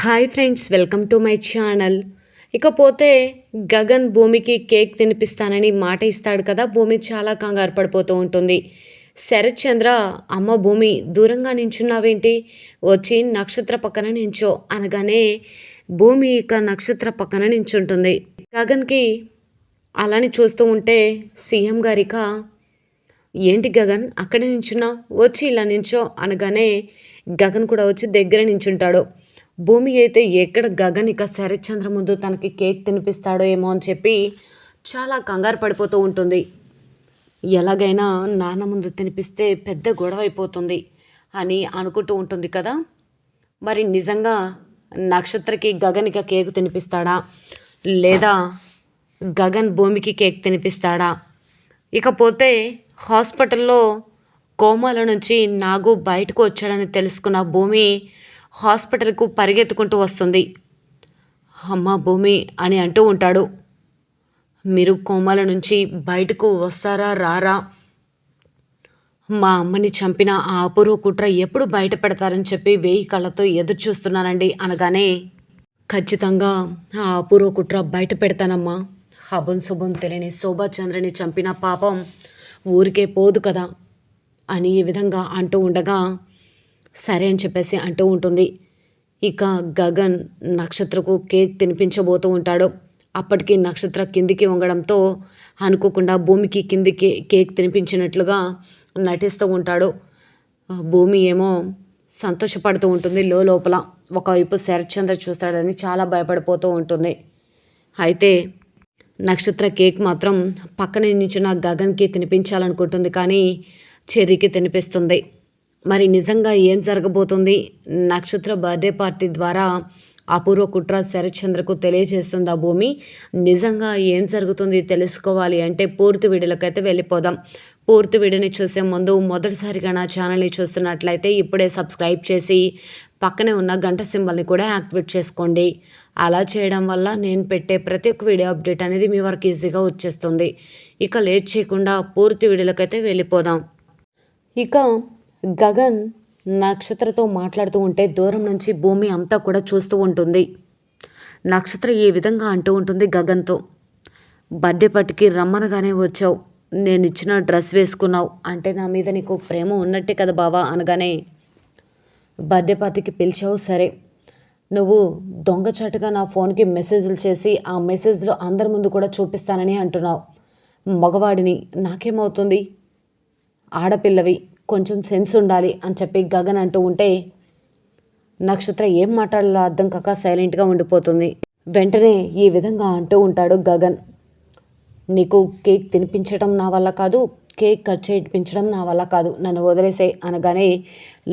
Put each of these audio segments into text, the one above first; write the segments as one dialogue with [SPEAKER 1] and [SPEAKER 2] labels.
[SPEAKER 1] Hi friends welcome to my channel. ఇకపోతే గగన్ భూమికి cake తినిపిస్తానని మాట ఇస్తాడు కదా భూమి చాలా కంగారు పడిపోతూ ఉంటుంది. శరత్ చంద్ర అమ్మ భూమి దూరంగా నించున్నావేంటి? వచ్చి నక్షత్ర పక్కన నించో అనగానే భూమి ఇక నక్షత్ర పక్కన నించుంటుంది. గగన్కి అలానే చూస్తూ ఉంటే సీఎం గారిక ఏంటి గగన్ అక్కడ నించున్నావు? వచ్చి ఇలా నించో అనగానే గగన్ కూడా వచ్చి దగ్గర నించుంటాడు. భూమి అయితే ఎక్కడ గగన్ ఇక శరత్చంద్ర ముందు తనకి కేక్ తినిపిస్తాడో ఏమో అని చెప్పి చాలా కంగారు పడిపోతూ ఉంటుంది. ఎలాగైనా నాన్న ముందు తినిపిస్తే పెద్ద గొడవ అయిపోతుంది అని అనుకుంటూ ఉంటుంది కదా. మరి నిజంగా నక్షత్రకి గగన్కి కేక్ తినిపిస్తాడా? లేదా గగన్ భూమికి కేక్ తినిపిస్తాడా? ఇకపోతే హాస్పిటల్లో కోమాల నుంచి నాగు బయటకు వచ్చాడని తెలుసుకున్న భూమి హాస్పిటల్కు పరిగెత్తుకుంటూ వస్తుంది. అమ్మ భూమి అని అంటూ ఉంటాడు. మీరు కోమాల నుంచి బయటకు వస్తారా రారా? మా అమ్మని చంపిన ఆ అపూర్వ కుట్ర ఎప్పుడు బయట పెడతారని చెప్పి వేయి కళ్ళతో ఎదురు చూస్తున్నానండి అనగానే ఖచ్చితంగా ఆ అపూర్వ కుట్ర బయట పెడతానమ్మా. హబం శుభం తెలియని శోభాచంద్రని చంపిన పాపం ఊరికే పోదు కదా అని ఈ విధంగా అంటూ ఉండగా సరే అని చెప్పేసి అంటూ ఉంటుంది. ఇక గగన్ నక్షత్రకు కేక్ తినిపించబోతూ ఉంటాడు. అప్పటికి నక్షత్ర కిందికి వంగడంతో అనుకోకుండా భూమికి కిందికి కేక్ తినిపించినట్లుగా నటిస్తూ ఉంటాడు. భూమి ఏమో సంతోషపడుతూ ఉంటుంది లోపల. ఒకవైపు శరత్చంద్ర చూస్తాడని చాలా భయపడిపోతూ ఉంటుంది. అయితే నక్షత్ర కేక్ మాత్రం పక్కనే నించిన గగన్కి తినిపించాలనుకుంటుంది కానీ చెర్రీకి తినిపిస్తుంది. మరి నిజంగా ఏం జరగబోతుంది? నక్షత్ర బర్త్డే పార్టీ ద్వారా అపూర్వ కుట్ర శరత్చంద్రకు తెలియజేస్తుంది ఆ భూమి. నిజంగా ఏం జరుగుతుంది తెలుసుకోవాలి అంటే పూర్తి వీడియోలకైతే వెళ్ళిపోదాం. పూర్తి వీడియోని చూసే ముందు మొదటిసారిగా నా ఛానల్ని చూస్తున్నట్లయితే ఇప్పుడే సబ్స్క్రైబ్ చేసి పక్కనే ఉన్న గంట సింబల్ని కూడా యాక్టివేట్ చేసుకోండి. అలా చేయడం వల్ల నేను పెట్టే ప్రతి ఒక్క వీడియో అప్డేట్ అనేది మీ వరకు ఈజీగా వచ్చేస్తుంది. ఇక లేట్ చేయకుండా పూర్తి వీడియోలకైతే వెళ్ళిపోదాం. ఇక గగన్ నక్షత్రతో మాట్లాడుతూ ఉంటే దూరం నుంచి భూమి అంతా కూడా చూస్తూ ఉంటుంది. నక్షత్ర ఈ విధంగా అంటూ ఉంటుంది గగన్తో. బర్త్డే పట్టుకి రమ్మనగానే వచ్చావు. నేను ఇచ్చిన డ్రెస్ వేసుకున్నావు. అంటే నా మీద నీకు ప్రేమ ఉన్నట్టే కదా బావా అనగానే బర్త్డే పార్టీకి పిలిచావు సరే. నువ్వు దొంగచాటుగా నా ఫోన్కి మెసేజ్లు చేసి ఆ మెసేజ్లు అందరి ముందు కూడా చూపిస్తానని అంటున్నావు. మగవాడిని నాకేమవుతుంది? ఆడపిల్లవి. కొంచెం సెన్స్ ఉండాలి అని చెప్పి గగన్ అంటూ ఉంటే నక్షత్ర ఏం మాట్లాడాలో అర్థం కాక సైలెంట్గా ఉండిపోతుంది. వెంటనే ఈ విధంగా అంటూ ఉంటాడు గగన్. నీకు కేక్ తినిపించడం నా వల్ల కాదు కేక్ కట్ చేయించడం నా వల్ల కాదు నన్ను వదిలేసే అనగానే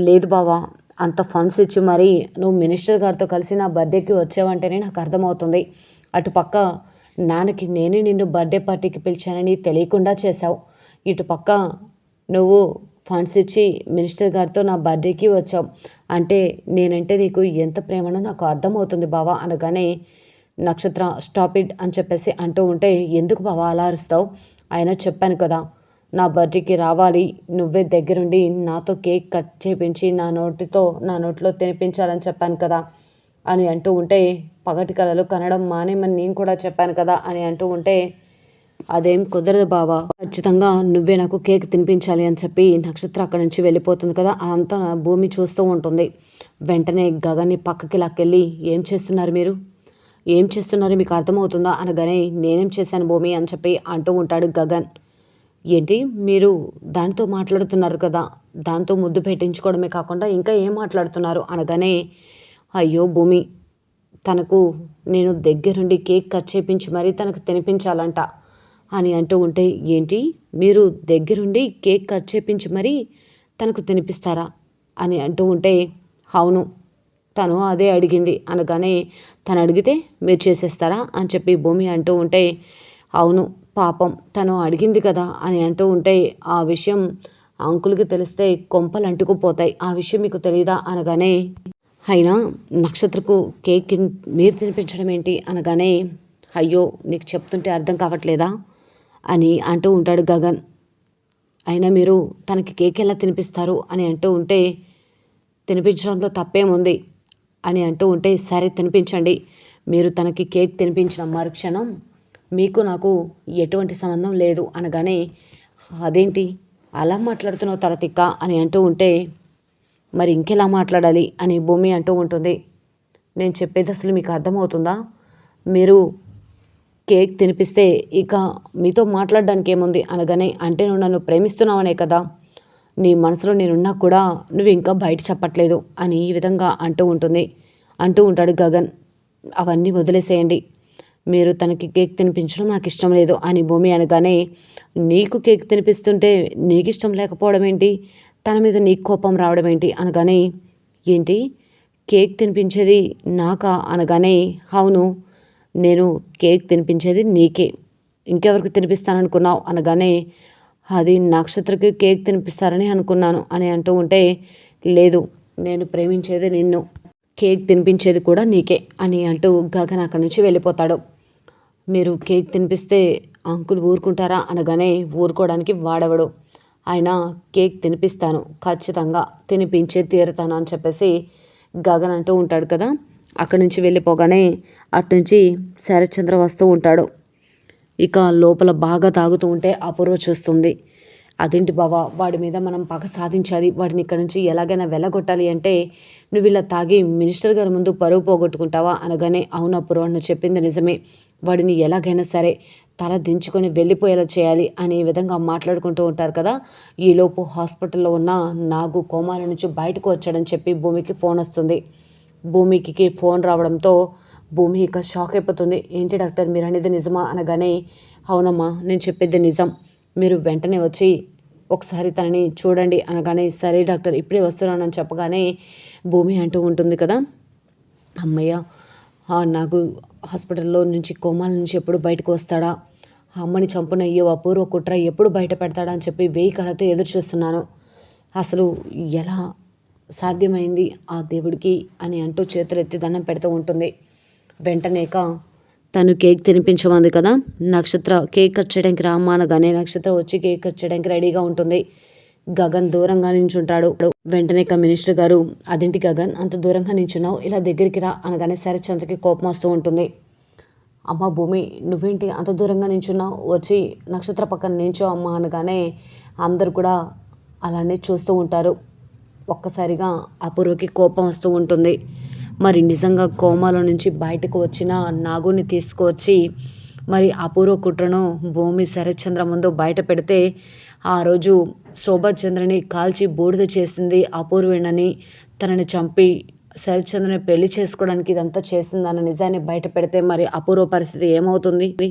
[SPEAKER 1] లేదు బావా అంత ఫండ్స్ ఇచ్చి మరి నువ్వు మినిస్టర్ గారితో కలిసి నా బర్త్డేకి వచ్చావంటేనే నాకు అర్థమవుతుంది. అటుపక్క నాన్నకి నేనే నిన్ను బర్త్డే పార్టీకి పిలిచానని తెలియకుండా చేశావు. ఇటుపక్క నువ్వు ఫండ్స్ ఇచ్చి మినిస్టర్ గారితో నా బర్త్డేకి వచ్చాం. అంటే నేనంటే నీకు ఎంత ప్రేమనో నాకు అర్థమవుతుంది బావా అనగానే నక్షత్ర స్టాప్ ఇట్ అని చెప్పేసి అంటూ ఉంటే ఎందుకు బావా అలా అరుస్తావు? ఆయన చెప్పాను కదా నా బర్త్డేకి రావాలి. నువ్వే దగ్గరుండి నాతో కేక్ కట్ చేపించి నా నోటితో నా నోట్లో తినిపించాలని చెప్పాను కదా అని అంటూ ఉంటే పగటి కళలు కనడం మానేమని నేను కూడా చెప్పాను కదా అని అంటూ ఉంటే అదేం కుదరదు బావా. ఖచ్చితంగా నువ్వే నాకు కేక్ తినిపించాలి అని చెప్పి నక్షత్ర అక్కడి నుంచి వెళ్ళిపోతుంది కదా. అంతా భూమి చూస్తూ ఉంటుంది. వెంటనే గగన్ని పక్కకి లాక్కెళ్ళి ఏం చేస్తున్నారు మీరు? ఏం చేస్తున్నారు? మీకు అర్థమవుతుందా? అనగానే నేనేం చేశాను భూమి? అని చెప్పి అంటూ ఉంటాడు గగన్. ఏంటి? మీరు దాంతో మాట్లాడుతున్నారు కదా. దాంతో ముద్దు పెట్టించుకోవడమే కాకుండా ఇంకా ఏం మాట్లాడుతున్నారు? అనగానే అయ్యో భూమి తనకు నేను దగ్గరుండి కేక్ కట్ చేపించి మరీ తనకు తినిపించాలంట. అని అంటూ ఉంటే ఏంటి? మీరు దగ్గరుండి కేక్ కట్ చేపించి మరీ తనకు తినిపిస్తారా? అని అంటూ ఉంటే అవును తను అదే అడిగింది. అనగానే తను అడిగితే మీరు చేసేస్తారా? అని చెప్పి భూమి అంటూ ఉంటే అవును పాపం తను అడిగింది కదా? అని అంటూ ఉంటే ఆ విషయం అంకుల్కి తెలిస్తే కొంపలు అంటుకుపోతాయి. ఆ విషయం మీకు తెలియదా అనగానే అయినా నక్షత్రకు కేక్ మీరు తినిపించడం ఏంటి? అనగానే అయ్యో నీకు చెప్తుంటే అర్థం కావట్లేదా? అని అంటూ ఉంటాడు గగన్. అయినా మీరు తనకి కేక్ ఎలా తినిపిస్తారు అని అంటూ ఉంటే తినిపించడంలో తప్పేముంది అని అంటూ ఉంటే సరే తినిపించండి. మీరు తనకి కేక్ తినిపించిన మరుక్షణం మీకు నాకు ఎటువంటి సంబంధం లేదు అనగానే అదేంటి? అలా మాట్లాడుతున్నావు తల తిక్క అని అంటూ ఉంటే మరి ఇంకెలా మాట్లాడాలి? అని భూమి అంటూ ఉంటుంది. నేను చెప్పేది అసలు మీకు అర్థమవుతుందా? మీరు కేక్ తినిపిస్తే ఇక మీతో మాట్లాడడానికి ఏముంది అనగానే అంటే నువ్వు నన్ను ప్రేమిస్తున్నావనే కదా? నీ మనసులో నేనున్నా కూడా నువ్వు ఇంకా బయట చెప్పట్లేదు అని ఈ విధంగా అంటూ ఉంటుంది. అంటూ ఉంటాడు గగన్. అవన్నీ వదిలేసేయండి. మీరు తనకి కేక్ తినిపించడం నాకు ఇష్టం లేదు అని భూమి అనగానే నీకు కేక్ తినిపిస్తుంటే నీకు ఇష్టం లేకపోవడం ఏంటి? తన మీద నీకు కోపం రావడం ఏంటి? అనగానే ఏంటి? కేక్ తినిపించేది నాకా? అనగానే అవును. నేను కేక్ తినిపించేది నీకే. ఇంకెవరికి తినిపిస్తాననుకున్నావు? అనగానే అది నక్షత్రకి కేక్ తినిపిస్తారని అనుకున్నాను అని అంటూ ఉంటే లేదు నేను ప్రేమించేది నిన్ను. కేక్ తినిపించేది కూడా నీకే అని అంటూ గగన్ అక్కడి నుంచి వెళ్ళిపోతాడు. మీరు కేక్ తినిపిస్తే అంకుల్ ఊరుకుంటారా? అనగానే ఊరుకోవడానికి వాడవడు? ఆయన కేక్ తినిపిస్తాను ఖచ్చితంగా తినిపించే తీరుతాను అని చెప్పేసి గగన్ అంటూ ఉంటాడు కదా? అక్కడి నుంచి వెళ్ళిపోగానే అటు శరత్చంద్ర వస్తూ ఉంటాడు. ఇక లోపల బాగా తాగుతూ ఉంటే అపూర్వ చూస్తుంది. అదేంటి బావా వాడి మీద మనం పగ సాధించాలి. వాడిని ఇక్కడ నుంచి ఎలాగైనా వెళ్ళగొట్టాలి అంటే నువ్వు ఇలా తాగి మినిస్టర్ గారి ముందు పరువు పోగొట్టుకుంటావా అనగానే అవును అపూర్వ నువ్వు చెప్పింది నిజమే. వాడిని ఎలాగైనా సరే తల దించుకొని వెళ్ళిపోయేలా చేయాలి అనే విధంగా మాట్లాడుకుంటూ ఉంటారు కదా. ఈలోపు హాస్పిటల్లో ఉన్న నాగు కోమాల నుంచి బయటకు వచ్చాడని చెప్పి భూమికి ఫోన్ వస్తుంది. భూమికి ఫోన్ రావడంతో భూమి ఇక షాక్ అయిపోతుంది. ఏంటి డాక్టర్? మీరు అనేది నిజమా? అనగానే అవునమ్మా నేను చెప్పేది నిజం. మీరు వెంటనే వచ్చి ఒకసారి తనని చూడండి అనగానే సరే డాక్టర్ ఇప్పుడే వస్తున్నానని చెప్పగానే భూమి అంటూ ఉంటుంది కదా? అమ్మయ్య నాకు హాస్పిటల్లో నుంచి కోమాల నుంచి ఎప్పుడు బయటకు వస్తాడా? అమ్మని చంపున అయ్యో అపూర్వ కుట్ర ఎప్పుడు బయట పెడతాడా అని చెప్పి వెయ్యి కళతో ఎదురు చూస్తున్నాను. అసలు ఎలా సాధ్యమైంది ఆ దేవుడికి అని అంటూ చేతులు ఎత్తి దండం పెడుతూ ఉంటుంది. వెంటనేక తను కేక్ తినిపించమంది కదా. నక్షత్ర కేక్ కట్ చేయడానికి రామ్మా అనగానే నక్షత్ర వచ్చి కేక్ కట్ చేయడానికి రెడీగా ఉంటుంది. గగన్ దూరంగా నించుంటాడు. వెంటనే మినిస్టర్ గారు అదేంటి గగన్? అంత దూరంగా నించున్నావు? ఇలా దగ్గరికి రా అనగానే శరత్చంద్రకి కోపం వస్తూ ఉంటుంది. అమ్మ భూమి నువ్వేంటి అంత దూరంగా నించున్నావు? వచ్చి నక్షత్ర పక్కన నించో అమ్మ అనగానే అందరు కూడా అలానే చూస్తూ ఉంటారు. ఒక్కసారిగా అపూర్వకి కోపం వస్తూ ఉంటుంది. మరి నిజంగా కోమాలో నుంచి బయటకు వచ్చిన నాగుని తీసుకువచ్చి మరి అపూర్వ కుట్రను భూమి శరత్చంద్ర ముందు బయట పెడితే ఆ రోజు శోభాచంద్రని కాల్చి బూడిద చేసింది అపూర్వేనని తనని చంపి శరత్చంద్రని పెళ్ళి చేసుకోవడానికి ఇదంతా చేసిందన్న నిజాన్ని బయట పెడితే మరి అపూర్వ పరిస్థితి ఏమవుతుంది?